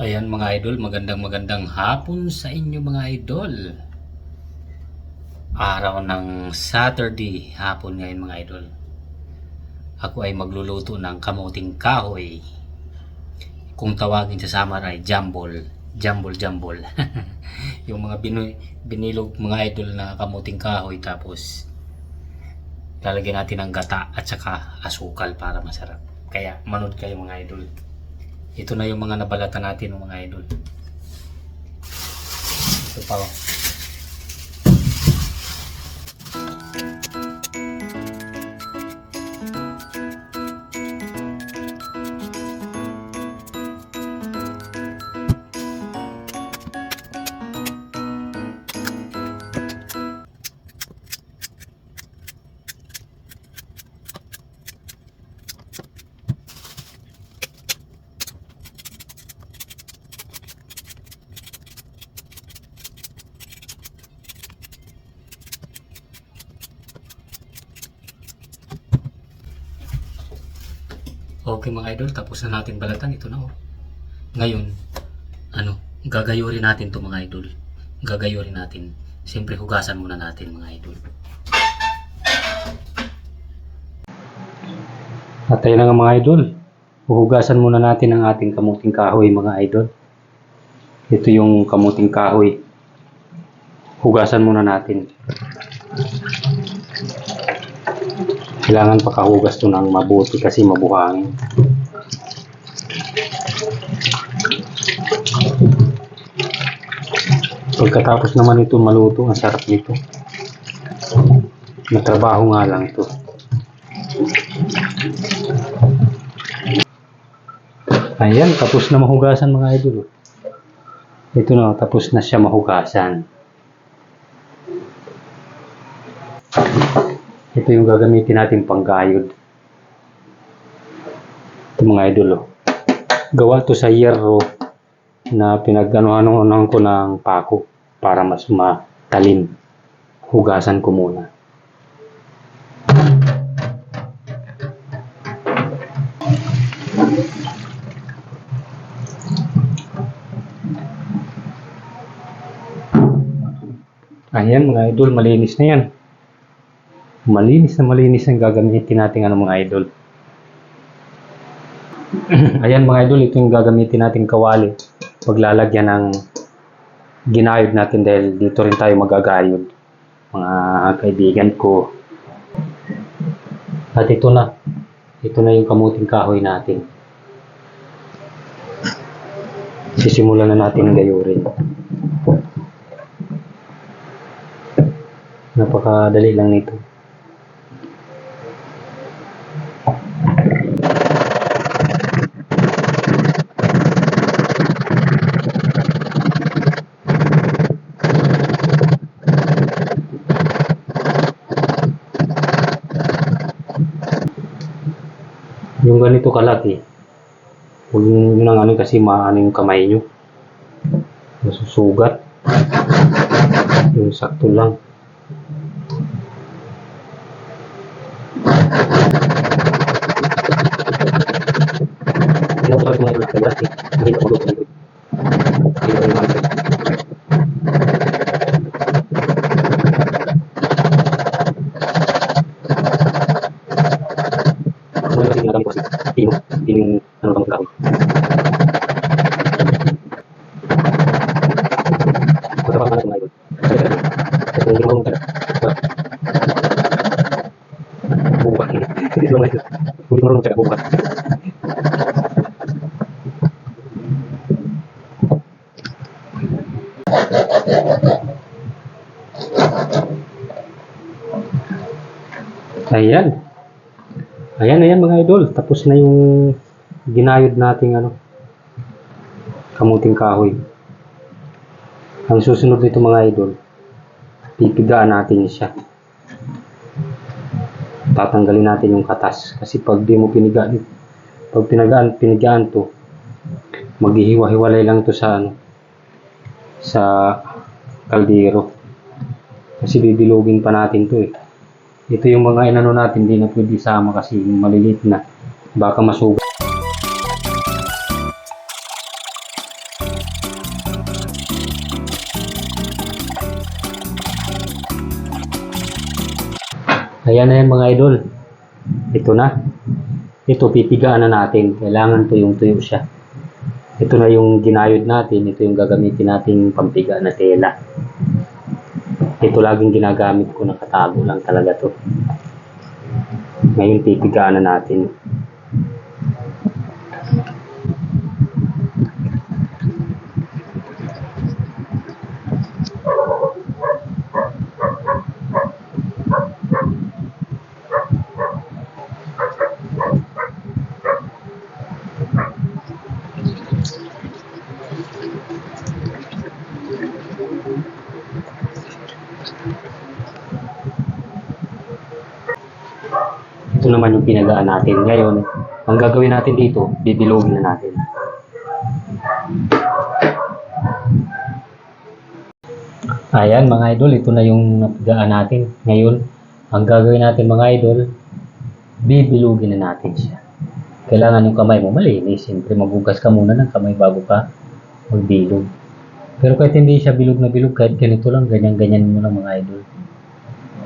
Ayan mga idol, magandang magandang hapon sa inyo mga idol. Araw ng Saturday hapon ngayon mga idol. Ako ay magluluto ng kamuting kahoy. Kung tawagin sa Samar ay jambol. Jambol jambol. yung mga binu- binilog mga idol na kamuting kahoy tapos lalagyan natin ng gata at saka asukal para masarap. Kaya manood kayo mga idol. Ito na yung mga nabalatan natin mga idol. Ito pa oh. Okay mga idol, tapos na natin balatan. Ito na oh. Ngayon, ano, gagayurin natin to mga idol. Gagayurin natin. Siyempre hugasan muna natin mga idol. At ayun nga mga idol. Huhugasan muna natin ang ating kamuting kahoy mga idol. Ito yung kamuting kahoy. Hugasan muna natin. Kailangan pakahugas to ng mabuti kasi mabuhangin. Pagkatapos naman ito maluto, ang sarap nito. Natrabaho nga lang ito. Ayan, tapos na mahugasan mga idol. Ito na, tapos na siya mahugasan. Ito yung gagamitin natin panggayod. Ito mga idol. Oh. Gawa to sa yerro na pinag-ano-ano ko ng pako para mas matalim. Hugasan ko muna. Ayan mga idol, malinis na yan malinis na malinis ang gagamitin natin ano mga idol. Ayan mga idol, ito yung gagamitin natin kawali. Paglalagyan ng ginayod natin dahil dito rin tayo magagayod. Mga kaibigan ko. At ito na. Ito na yung kamuting kahoy natin. Sisimulan na natin gayurin. Napakadali lang nito. Yung ganito kalaki, huwag nyo nang ano kasi maano yung kamay nyo. Nasusugat. Yung sakto lang. Mga ilang kaya kasi hindi ako luto nito. Hindi ako yung Ano kasi ginagamit ko kasi tino, tino yung ano kang kahoy. Magkapang anak ng idol. Kasi hindi marunong talaga. Buka. Hindi lang idol. Hindi marunong talaga buka. Ayan. Ayan, ayan mga idol. Tapos na yung ginayod nating ano, kamuting kahoy. Ang susunod nito mga idol, pipigaan natin siya. Tatanggalin natin yung katas. Kasi pag di mo pinigaan, pag pinagaan, pinigaan to, maghihiwa-hiwalay lang to sa ano, sa kaldero. Kasi bibilugin pa natin to eh. Ito yung mga inano natin, hindi na pwede sama kasi maliliit na. Baka masugat. Ayan na yan mga idol. Ito na. Ito pipigaan na natin. Kailangan tuyong-tuyo siya. Ito na yung ginayod natin. Ito yung gagamitin nating pampiga na tela. Ito laging ginagamit ko. Nakatago lang talaga to. Ngayon pipigaan na natin. Ito naman yung pinagaan natin. Ngayon, ang gagawin natin dito, bibilogin na natin. Ayan mga idol, ito na yung napigaan natin. Ngayon, ang gagawin natin mga idol, bibilugin na natin siya. Kailangan yung kamay mo malinis. Siyempre, magugas ka muna ng kamay bago ka magbilog. Pero kahit hindi siya bilog na bilog, kahit ganito lang, ganyan-ganyan mo lang mga idol.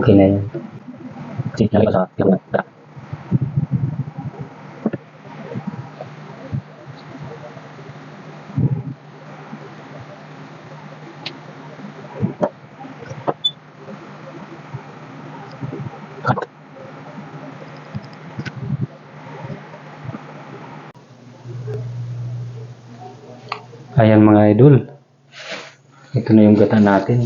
Okay na yun. Sige, sa Ayan mga idol. Ito na yung gata natin.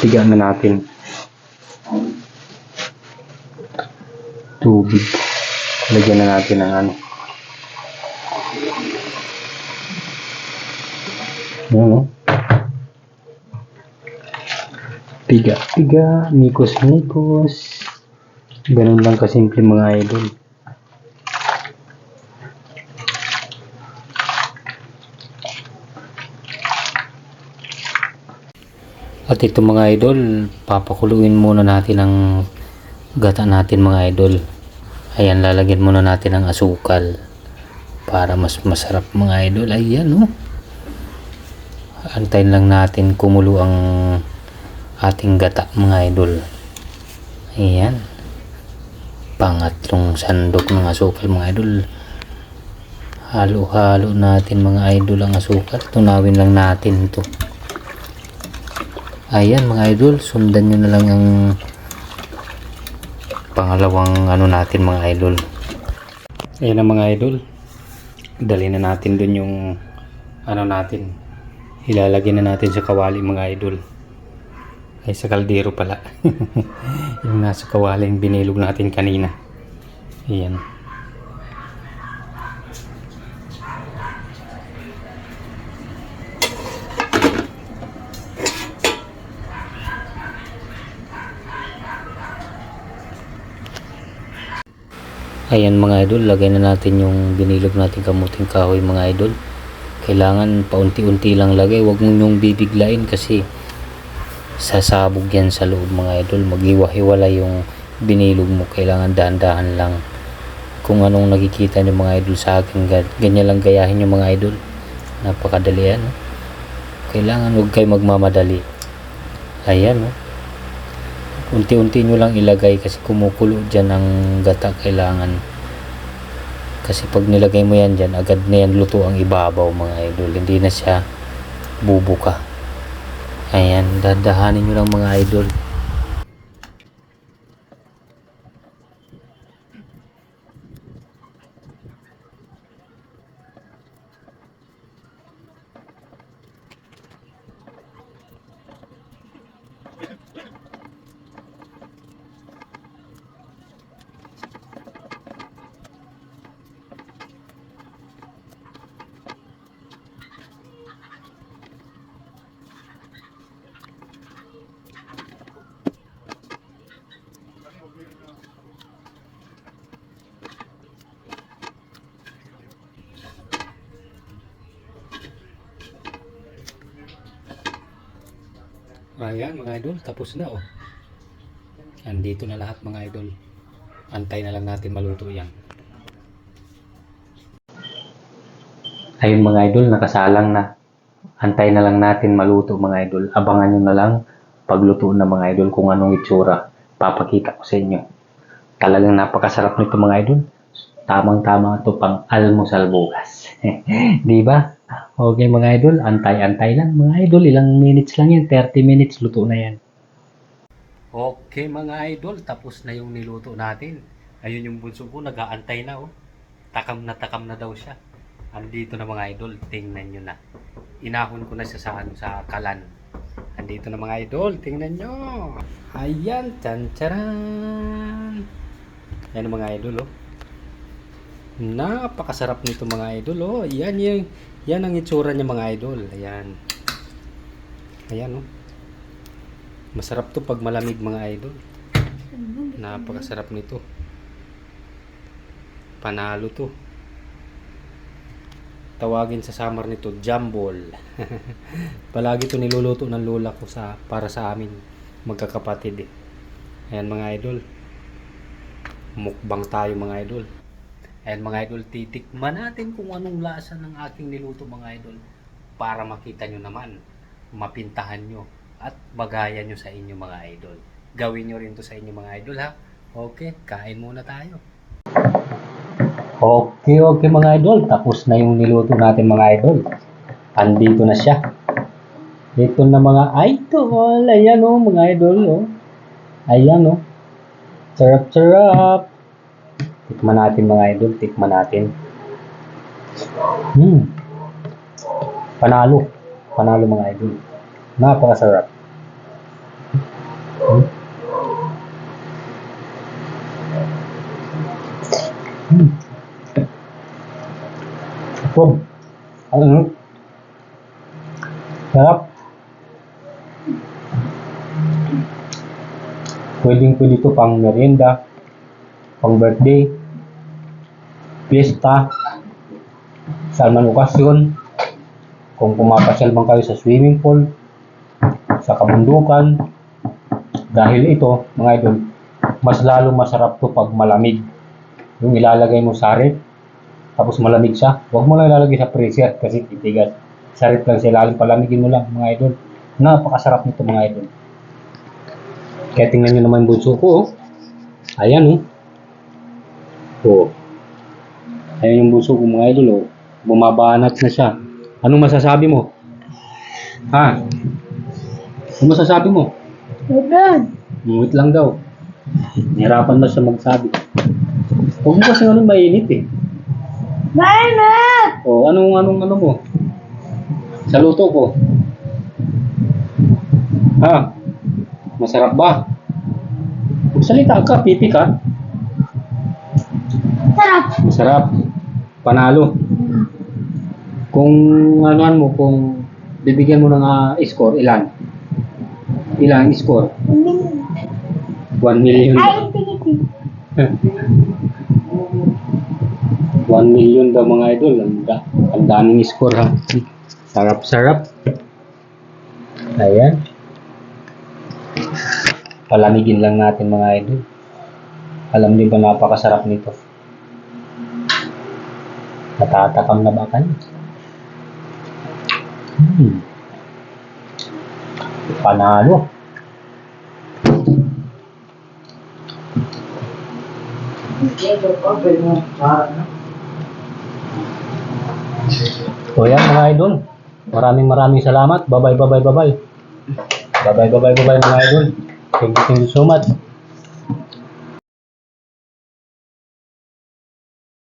Tigaan na natin. Tubig. Lagyan na natin ng ano. Ayan o. Tiga, tiga, nikos, nikos. Ganun lang kasimple mga idol. At ito mga idol, papakuluin muna natin ang gata natin mga idol. Ayan, lalagyan muna natin ng asukal para mas masarap mga idol. Ayan oh. Antayin lang natin kumulo ang ating gata mga idol. Ayan. Pangatlong sandok ng asukal mga idol. Halo-halo natin mga idol ang asukal. Tunawin lang natin to. Ayan mga idol, sundan nyo na lang ang pangalawang ano natin mga idol. Ayan ang mga idol. Dali na natin dun yung ano natin. Ilalagay na natin sa kawali mga idol. Ay sa kaldero pala. yung nasa kawali yung binilog natin kanina. Ayan. Ayan mga idol, lagay na natin yung binilog natin kamuting kahoy mga idol. Kailangan paunti-unti lang lagay, huwag mo yung bibiglain kasi sasabog yan sa loob mga idol. Maghiwa-hiwala yung binilog mo, kailangan dahan-dahan lang. Kung anong nakikita niyo mga idol sa akin, gan- ganyan lang gayahin yung mga idol. Napakadali yan. Kailangan huwag kayo magmamadali. Ayan, no? Unti-unti nyo lang ilagay kasi kumukulo dyan ang gata kailangan. Kasi pag nilagay mo yan dyan agad na yan luto ang ibabaw mga idol. Hindi na siya bubuka. Ayan dadahanin nyo lang mga idol Ayan mga idol, tapos na oh. Andito na lahat mga idol. Antay na lang natin maluto yan. Ayun mga idol, nakasalang na. Antay na lang natin maluto mga idol. Abangan nyo na lang pagluto na mga idol kung anong itsura. ipapakita ko sa inyo. Talagang napakasarap nito mga idol. Tamang-tama to pang almusal bukas. Di ba? Okay mga idol, antay-antay lang. Mga idol, ilang minutes lang yan. 30 minutes, luto na yan. Okay mga idol, tapos na yung niluto natin. Ayun yung bunso ko, nag-aantay na oh. Takam na takam na daw siya. Andito na mga idol, tingnan nyo na. Inahon ko na siya sa, ano, sa kalan. Andito na mga idol, tingnan nyo. Ayan, chan charan. Yan mga idol oh. Napakasarap nito mga idol oh. Yan yung yan ang itsura niya mga idol. Ayan. Ayan oh. Masarap to pag malamig mga idol. Napakasarap nito. Panalo to. Tawagin sa summer nito, jambol. Palagi to niluluto ng lola ko sa para sa amin magkakapatid eh. Ayan mga idol. Mukbang tayo mga idol. Ayan mga idol, titikman natin kung anong lasa ng aking niluto mga idol para makita nyo naman, mapintahan nyo at bagayan nyo sa inyo mga idol. Gawin nyo rin to sa inyo mga idol ha. Okay, kain muna tayo. Okay, okay mga idol. Tapos na yung niluto natin mga idol. Andito na siya. Ito na mga idol. Ayan o mga idol. Oh. Ayan o. Sarap, sarap. Tikman natin mga idol. Tikman natin. Hmm. Panalo. Panalo mga idol. Napakasarap. Hmm. Hmm. Wow. Ano? Sarap. Pwedeng pwede ito pang merienda, pang birthday, fiesta, sa man okasyon, kung pumapasyal man kayo sa swimming pool, sa kabundukan, dahil ito, mga idol, mas lalo masarap to pag malamig. Yung ilalagay mo sa rep, tapos malamig siya. Huwag mo lang ilalagay sa freezer kasi titigas. Sa rep lang siya ilalim, palamigin mo lang mga idol. Napakasarap nito mga idol. Kaya tingnan nyo naman bunso ko. Oh. Ayan oh. Oh. Ayan yung bunso ko mga idol oh. Bumabanat na siya. Anong masasabi mo? Ha? Ano masasabi mo? Good. Mungit lang daw. Nahirapan na siya magsabi. Huwag mo kasi anong mainit eh. Mainit! O, anong, anong, ano mo? Sa luto ko. Ha? Masarap ba? Magsalita ka, pipi ka. Sarap. Masarap. Panalo. Kung anuan mo, kung bibigyan mo ng ah, score, ilan? Ilan score? 1 million. Ay, tingiti. 1 million daw mga idol. Ang, da, ang daming score ha. Sarap-sarap. Ayan. Palamigin lang natin mga idol. Alam niyo ba napakasarap nito? Natatakam na ba kayo? Hmm. Panalo. So yan mga idol. Maraming maraming salamat. Bye bye bye bye bye bye. Bye bye bye bye mga idol. Thank you, thank you so much.